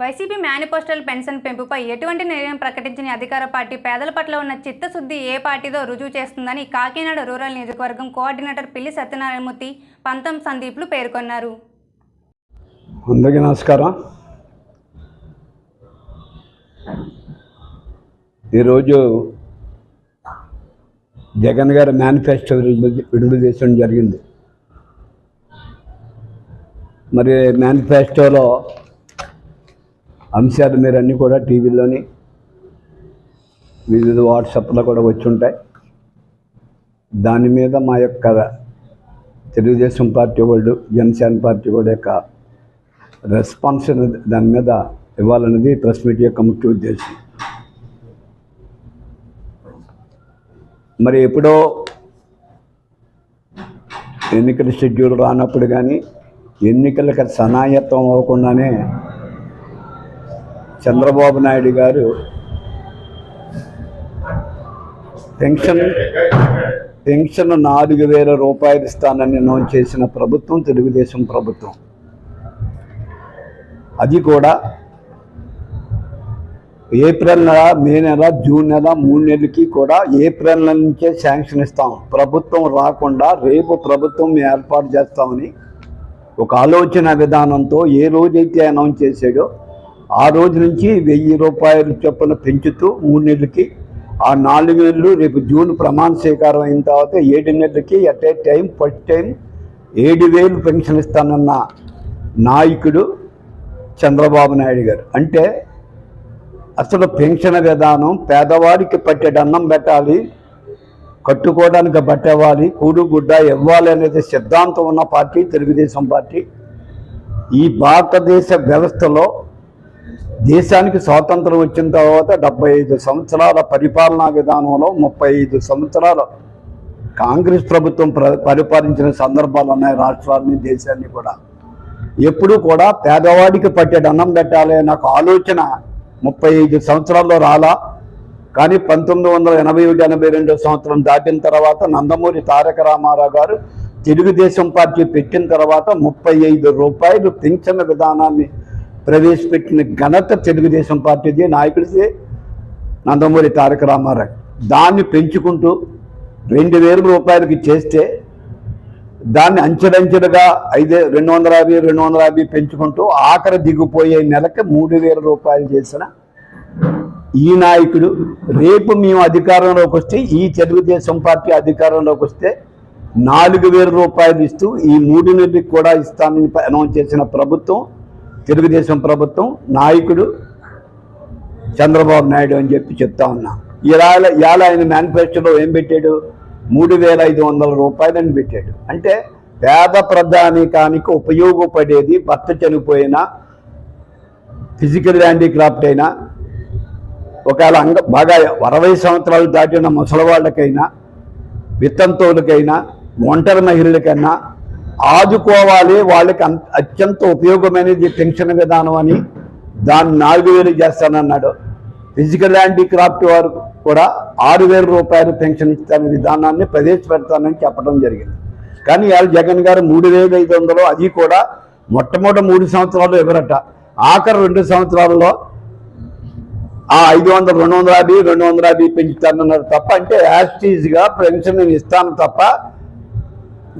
YCP మేనిఫెస్టోల pension పెంపుపై ఎటువంటి నిర్ణయం ప్రకటించిన అధికార పార్టీ పేదల పట్ల ఉన్న చిత్తశుద్ధి ఏ పార్టీదో రుజువు చేస్తుందని కాకినాడ రూరల్ నియోజకవర్గం కోఆర్డినేటర్ పిల్లి సత్యనారాయణమూర్తి పంతం సందీప్లు పేర్కొన్నారు. అందరికీ నమస్కారం. ఈరోజు జగన్ గారి మేనిఫెస్టో విడుదల విడుదల చేయడం జరిగింది. మరి మేనిఫెస్టోలో అంశాలు మీరు అన్నీ కూడా టీవీలోని వివిధ వాట్సాప్లో కూడా వచ్చి ఉంటాయి దాని మీద మా యొక్క తెలుగుదేశం పార్టీ వాళ్ళు జనసేన పార్టీ వాళ్ళ యొక్క రెస్పాన్స్ అనేది దాని మీద ఇవ్వాలన్నది ప్రెస్ మీట్ యొక్క ముఖ్య ఉద్దేశం. మరి ఎప్పుడో ఎన్నికల షెడ్యూల్ రానప్పుడు కానీ ఎన్నికలకు సనాయత్వం అవ్వకుండానే చంద్రబాబు నాయుడు గారు పెన్షన్ పెన్షన్ నాలుగు వేల రూపాయలు ఇస్తానని అనౌన్స్ చేసిన ప్రభుత్వం తెలుగుదేశం ప్రభుత్వం. అది కూడా ఏప్రిల్ నెల మే నెల జూన్ నెల మూడు నెలలకి కూడా ఏప్రిల్ నెల నుంచే శాంక్షన్ ఇస్తాం. ప్రభుత్వం రాకుండా రేపు ప్రభుత్వం ఏర్పాటు చేస్తామని ఒక ఆలోచన విధానంతో ఏ రోజైతే అనౌన్స్ చేసాడో ఆ రోజు నుంచి వెయ్యి రూపాయలు చొప్పున పెంచుతూ మూడు నెలలకి ఆ నాలుగు నెలలు రేపు జూన్ ప్రమాణ స్వీకారం అయిన తర్వాత ఏడు నెలలకి at a time first time ఏడు వేలు పెన్షన్ ఇస్తానన్న నాయకుడు చంద్రబాబు నాయుడు గారు. అంటే అసలు పెన్షన్ విధానం పేదవాడికి పట్టేటన్నం పెట్టాలి కట్టుకోవడానికి పట్టేవాలి కూడు గుడ్డ ఇవ్వాలి అనేది సిద్ధాంతం ఉన్న పార్టీ తెలుగుదేశం పార్టీ. ఈ భారతదేశ వ్యవస్థలో దేశానికి స్వాతంత్రం వచ్చిన తర్వాత డెబ్బై ఐదు సంవత్సరాల పరిపాలనా విధానంలో ముప్పై ఐదు సంవత్సరాలు కాంగ్రెస్ ప్రభుత్వం ప్ర పరిపాలించిన సందర్భాలు ఉన్నాయి రాష్ట్రాన్ని దేశాన్ని కూడా. ఎప్పుడు కూడా పేదవాడికి పట్టే అన్నం పెట్టాలి నాకు ఆలోచన ముప్పై ఐదు సంవత్సరాల్లో రాలా. కానీ పంతొమ్మిది వందల ఎనభై ఒకటి ఎనభై రెండో సంవత్సరం దాటిన తర్వాత నందమూరి తారక రామారావు గారు తెలుగుదేశం పార్టీ పెట్టిన తర్వాత ముప్పై ఐదు రూపాయలు పింఛన్ విధానాన్ని ప్రవేశపెట్టిన ఘనత తెలుగుదేశం పార్టీది నాయకుడిది నందమూరి తారక రామారావు. దాన్ని పెంచుకుంటూ రెండు వేల రూపాయలకి చేస్తే దాన్ని అంచెలంచెలుగా ఐదే రెండు వందల యాభై రెండు వందల యాభై పెంచుకుంటూ ఆఖరి దిగిపోయే నెలకి మూడు వేల రూపాయలు చేసిన ఈ నాయకుడు. రేపు మేము అధికారంలోకి వస్తే ఈ తెలుగుదేశం పార్టీ అధికారంలోకి వస్తే నాలుగు వేల రూపాయలు ఇస్తూ ఈ మూడు నెలలకు కూడా ఇస్తానని అనౌన్స్ చేసిన ప్రభుత్వం తెలుగుదేశం ప్రభుత్వం నాయకుడు చంద్రబాబు నాయుడు అని చెప్పి చెప్తా ఉన్నా. ఇలా ఇవాళ ఆయన మేనిఫెస్టోలో ఏం పెట్టాడు? మూడు వేల ఐదు వందల రూపాయలని పెట్టాడు. అంటే పేద ప్రధానికానికి ఉపయోగపడేది భర్త చనిపోయినా ఫిజికల్ హ్యాండిక్రాఫ్ట్ అయినా ఒకవేళ అంగ బాగా అరవై సంవత్సరాలు దాటిన ముసలివాళ్ళకైనా విత్తంతోలకైనా ఒంటరి మహిళలకైనా ఆదుకోవాలి. వాళ్ళకి అంత అత్యంత ఉపయోగమైనది పెన్షన్ విధానం అని దాన్ని నాలుగు వేలు చేస్తానన్నాడు. ఫిజికల్ హ్యాండిక్రాఫ్ట్ వారు కూడా ఆరు వేల రూపాయలు పెన్షన్ ఇస్తాన విధానాన్ని ప్రవేశపెడతానని చెప్పడం జరిగింది. కానీ ఇవాళ జగన్ గారు మూడు వేల ఐదు వందలు అది కూడా మొట్టమొదటి మూడు సంవత్సరాలు ఎవరట ఆఖరి రెండు సంవత్సరాలలో ఆ ఐదు వందలు రెండు వందల యాభై రెండు వందల యాభై పెంచుతానన్నారు తప్ప అంటే యాస్టీజ్గా పెన్షన్ నేను ఇస్తాను తప్ప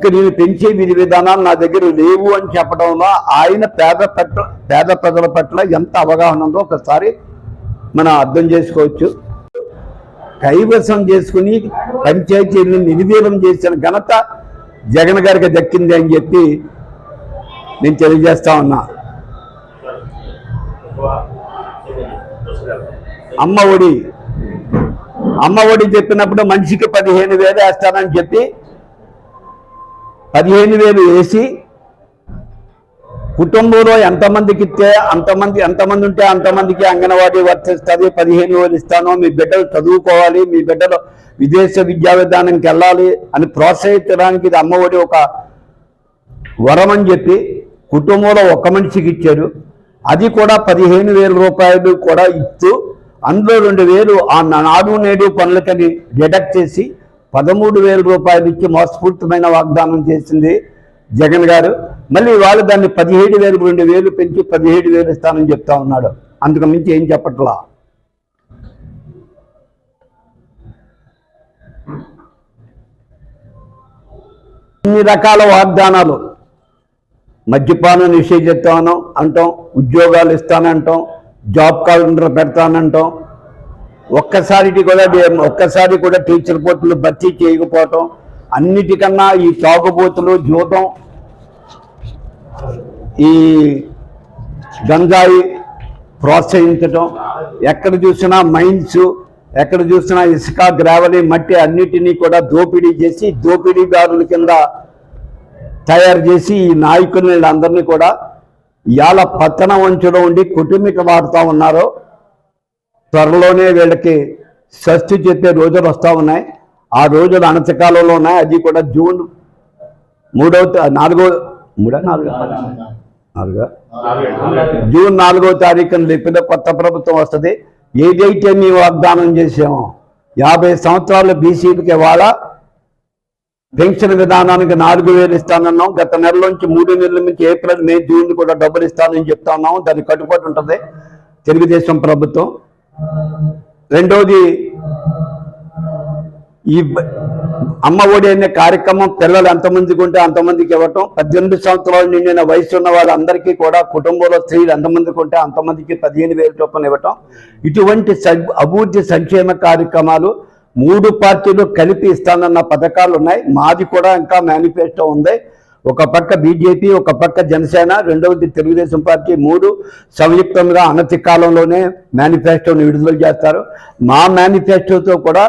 ఇక నేను పెంచే విధి విధానాలు నా దగ్గర లేవు అని చెప్పడంలో ఆయన పేద పట్ల పేద ప్రజల పట్ల ఎంత అవగాహన ఉందో ఒకసారి మనం అర్థం చేసుకోవచ్చు. కైవసం చేసుకుని పంచాయతీ నిర్వీర్యం చేసిన ఘనత జగన్ గారికి దక్కింది అని చెప్పి నేను తెలియజేస్తా ఉన్నా. అమ్మ ఒడి అమ్మ ఒడి చెప్పినప్పుడు మనిషికి పదిహేను వేలు వేస్తానని చెప్పి పదిహేను వేలు వేసి కుటుంబంలో ఎంతమందికి ఇస్తే అంతమంది ఎంతమంది ఉంటే అంతమందికి అంగన్వాడీ వర్తిస్తుంది పదిహేను వేలు ఇస్తాను మీ బిడ్డలు చదువుకోవాలి మీ బిడ్డలు విదేశ విద్యా విధానానికి వెళ్ళాలి అని ప్రోత్సహించడానికి ఇది అమ్మఒడి ఒక వరం అని చెప్పి కుటుంబంలో ఒక్క మనిషికి ఇచ్చారు. అది కూడా పదిహేను వేల రూపాయలు కూడా ఇస్తూ అందులో రెండు వేలు ఆ నాడు నేడు పనులకని డిడక్ట్ చేసి పదమూడు వేల రూపాయలు ఇచ్చి మోసపూరితమైన వాగ్దానం చేసింది జగన్ గారు. మళ్ళీ వాళ్ళు దాన్ని పదిహేడు వేలు రెండు వేలు పెంచి పదిహేడు వేలు ఇస్తానని చెప్తా ఉన్నాడు. అందుకు మించి ఏం చెప్పట్లా? ఇన్ని రకాల వాగ్దానాలు. మద్యపానం నిషేధిస్తాను అంటాం ఉద్యోగాలు ఇస్తానంటాం జాబ్ క్యాలెండర్ పెడతానంటాం ఒక్కసారికి కూడా ఒక్కసారి కూడా టీచర్ పోస్టులు భర్తీ చేయకపోవటం అన్నిటికన్నా ఈ తాగుబోతులు జూతం ఈ గంజాయి ప్రోత్సహించటం ఎక్కడ చూసినా మైన్స్ ఎక్కడ చూసినా ఇసుక గ్రావలి మట్టి అన్నిటినీ కూడా దోపిడీ చేసి దోపిడీదారుల కింద తయారు చేసి ఈ నాయకులందరినీ కూడా ఇవాళ పత్తన వంచులో ఉండి కుటుంబిక వాడుతూ ఉన్నారో. త్వరలోనే వీళ్ళకి షష్ఠి చెప్పే రోజులు వస్తూ ఉన్నాయి. ఆ రోజులు అనంతకాలంలో ఉన్నాయి. అది కూడా జూన్ మూడవ నాలుగో మూడో నాలుగో? నాలుగో? జూన్ నాలుగో తారీఖున లేపిన కొత్త ప్రభుత్వం వస్తుంది. ఏదైతే మేము వాగ్దానం చేసామో యాభై సంవత్సరాల బీసీలకి ఇవాళ పెన్షన్ విధానానికి నాలుగు వేలు ఇస్తానన్నాం. గత నెల నుంచి మూడు నెలల నుంచి ఏప్రిల్ మే జూన్ కూడా డబ్బులు ఇస్తానని చెప్తా ఉన్నాం దానికి కట్టుబడి ఉంటుంది. తెలుగుదేశం ప్రభుత్వం రెండవది ఈ అమ్మ ఒడి అనే కార్యక్రమం పిల్లలు ఎంతమందికి ఉంటే అంతమందికి ఇవ్వటం పద్దెనిమిది సంవత్సరాలు నిండిన వయసు ఉన్న వాళ్ళందరికీ కూడా కుటుంబంలో స్త్రీలు ఎంతమందికి ఉంటే అంతమందికి పదిహేను వేల రూపాయలు ఇవ్వటం. ఇటువంటి అభివృద్ధి సంక్షేమ కార్యక్రమాలు మూడు పార్టీలు కలిపి ఇస్తానన్న పథకాలు ఉన్నాయి. మాది కూడా ఇంకా మేనిఫెస్టో ఉంది. ఒక పక్క బీజేపీ ఒక పక్క జనసేన రెండవది తెలుగుదేశం పార్టీ మూడు సంయుక్తంగా అనతి కాలంలోనే మేనిఫెస్టోని విడుదల చేస్తారు. మా మేనిఫెస్టోతో కూడా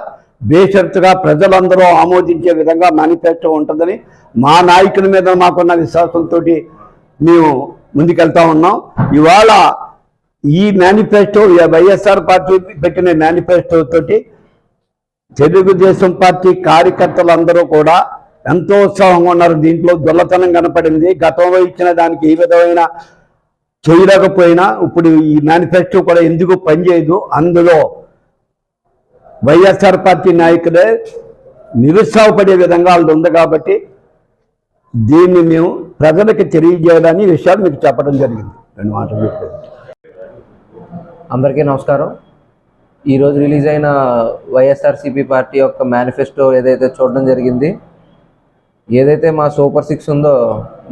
బేషరతుగా ప్రజలందరూ ఆమోదించే విధంగా మేనిఫెస్టో ఉంటుందని మా నాయకుల మీద మాకున్న విశ్వాసంతో మేము ముందుకెళ్తా ఉన్నాం. ఇవాళ ఈ మేనిఫెస్టో వైఎస్ఆర్ పార్టీ పెట్టిన మేనిఫెస్టో తోటి తెలుగుదేశం పార్టీ కార్యకర్తలందరూ కూడా ఎంతో ఉత్సాహంగా ఉన్నారు. దీంట్లో దొల్లతనం కనపడింది. గతంలో ఇచ్చిన దానికి ఏ విధమైన చేయలేకపోయినా ఇప్పుడు ఈ మేనిఫెస్టో కూడా ఎందుకు పనిచేయదు? అందులో వైఎస్ఆర్ పార్టీ నాయకులే నిరుత్సాహపడే విధంగా వాళ్ళు ఉంది కాబట్టి దీన్ని మేము ప్రజలకు తెలియజేయాలని విషయాలు మీకు చెప్పడం జరిగింది. రెండు మాటలు అందరికీ నమస్కారం. ఈరోజు రిలీజ్ అయిన వైఎస్ఆర్సీపీ పార్టీ యొక్క మేనిఫెస్టో ఏదైతే చూడడం జరిగింది ఏదైతే మా సూపర్ సిక్స్ ఉందో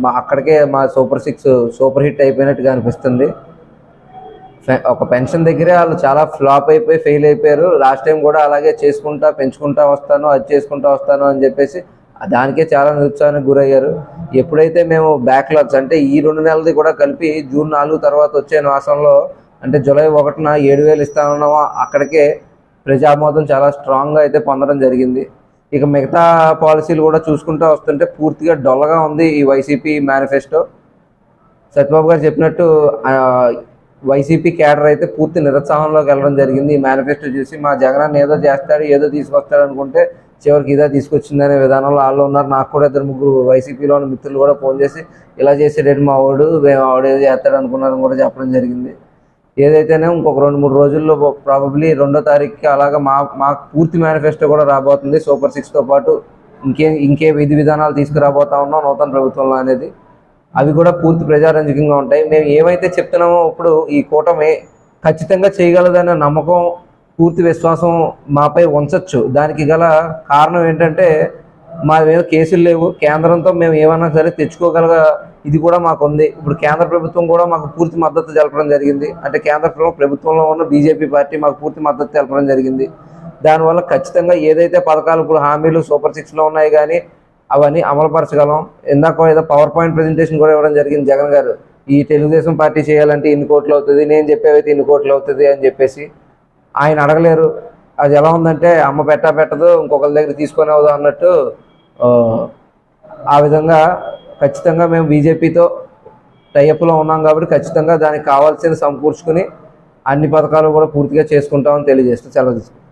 మా అక్కడికే మా సూపర్ సిక్స్ సూపర్ హిట్ అయిపోయినట్టుగా అనిపిస్తుంది. ఒక పెన్షన్ దగ్గరే వాళ్ళు చాలా ఫ్లాప్ అయిపోయి ఫెయిల్ అయిపోయారు. లాస్ట్ టైం కూడా అలాగే చేసుకుంటా పెంచుకుంటా వస్తాను అది చేసుకుంటా వస్తాను అని చెప్పేసి దానికే చాలా నిరుత్సాహానికి గురయ్యారు. ఎప్పుడైతే మేము బ్యాక్లాగ్స్ అంటే ఈ రెండు నెలలది కూడా కలిపి జూన్ నాలుగు తర్వాత వచ్చే మాసంలో అంటే జూలై ఒకటిన ఏడు వేలు ఇస్తానన్నామో అక్కడికే ప్రజామోదం చాలా స్ట్రాంగ్గా అయితే పొందడం జరిగింది. ఇక మిగతా పాలసీలు కూడా చూసుకుంటూ వస్తుంటే పూర్తిగా డొల్లగా ఉంది ఈ వైసీపీ మేనిఫెస్టో. సత్యబాబు గారు చెప్పినట్టు వైసీపీ క్యాడర్ అయితే పూర్తి నిరుత్సాహంలోకి వెళ్ళడం జరిగింది. ఈ మేనిఫెస్టో చూసి మా జగన్ ఏదో చేస్తాడు ఏదో తీసుకొస్తాడు అనుకుంటే చివరికి ఇదే తీసుకొచ్చిందనే విధానంలో వాళ్ళు ఉన్నారు. నాకు కూడా ఇద్దరు ముగ్గురు వైసీపీలో ఉన్న మిత్రులు కూడా ఫోన్ చేసి ఇలా చేసేటట్టు మా వాడు మేము ఆవిడ ఏదో చేస్తాడు అనుకున్నారని కూడా చెప్పడం జరిగింది. ఏదైతేనే ఇంకొక రెండు మూడు రోజుల్లో ప్రాబబ్లీ రెండో తారీఖుకి అలాగా మా మా పూర్తి మేనిఫెస్టో కూడా రాబోతుంది. సూపర్ సిక్స్తో పాటు ఇంకే ఇంకే విధి విధానాలు తీసుకురాబోతా ఉన్నాం నూతన ప్రభుత్వంలో అనేది. అవి కూడా పూర్తి ప్రజారంజకంగా ఉంటాయి. మేము ఏమైతే చెప్తున్నామో ఇప్పుడు ఈ కూటమి ఖచ్చితంగా చేయగలదనే నమ్మకం పూర్తి విశ్వాసం మాపై ఉంచచ్చు. దానికి గల కారణం ఏంటంటే మా మీద కేసులు లేవు. కేంద్రంతో మేము ఏమన్నా సరే తెచ్చుకోగల ఇది కూడా మాకు ఉంది ఇప్పుడు కేంద్ర ప్రభుత్వం కూడా మాకు పూర్తి మద్దతు తెలపడం జరిగింది. అంటే కేంద్ర ప్రభుత్వంలో ఉన్న బీజేపీ పార్టీ మాకు పూర్తి మద్దతు తెలపడం జరిగింది. దానివల్ల ఖచ్చితంగా ఏదైతే పథకాలు ఇప్పుడు హామీలు సూపర్ సిక్స్లో ఉన్నాయి కానీ అవన్నీ అమలుపరచగలం. ఇందాక ఏదో పవర్ పాయింట్ ప్రజెంటేషన్ కూడా ఇవ్వడం జరిగింది జగన్ గారు. ఈ తెలుగుదేశం పార్టీ చేయాలంటే ఇన్ని కోట్లు అవుతుంది నేను చెప్పేవైతే ఇన్ని కోట్లు అవుతుంది అని చెప్పేసి ఆయన అడగలేరు. అది ఎలా ఉందంటే అమ్మ పెట్టా పెట్టదు ఇంకొకరి దగ్గర తీసుకొని అవుదా అన్నట్టు ఆ, విధంగా ఖచ్చితంగా మేము బీజేపీతో టైఅప్లో ఉన్నాం కాబట్టి ఖచ్చితంగా దానికి కావాల్సిన సమకూర్చుకుని అన్ని పథకాలు కూడా పూర్తిగా చేసుకుంటామని తెలియజేస్తూ సెలవు తీసుకుంటాం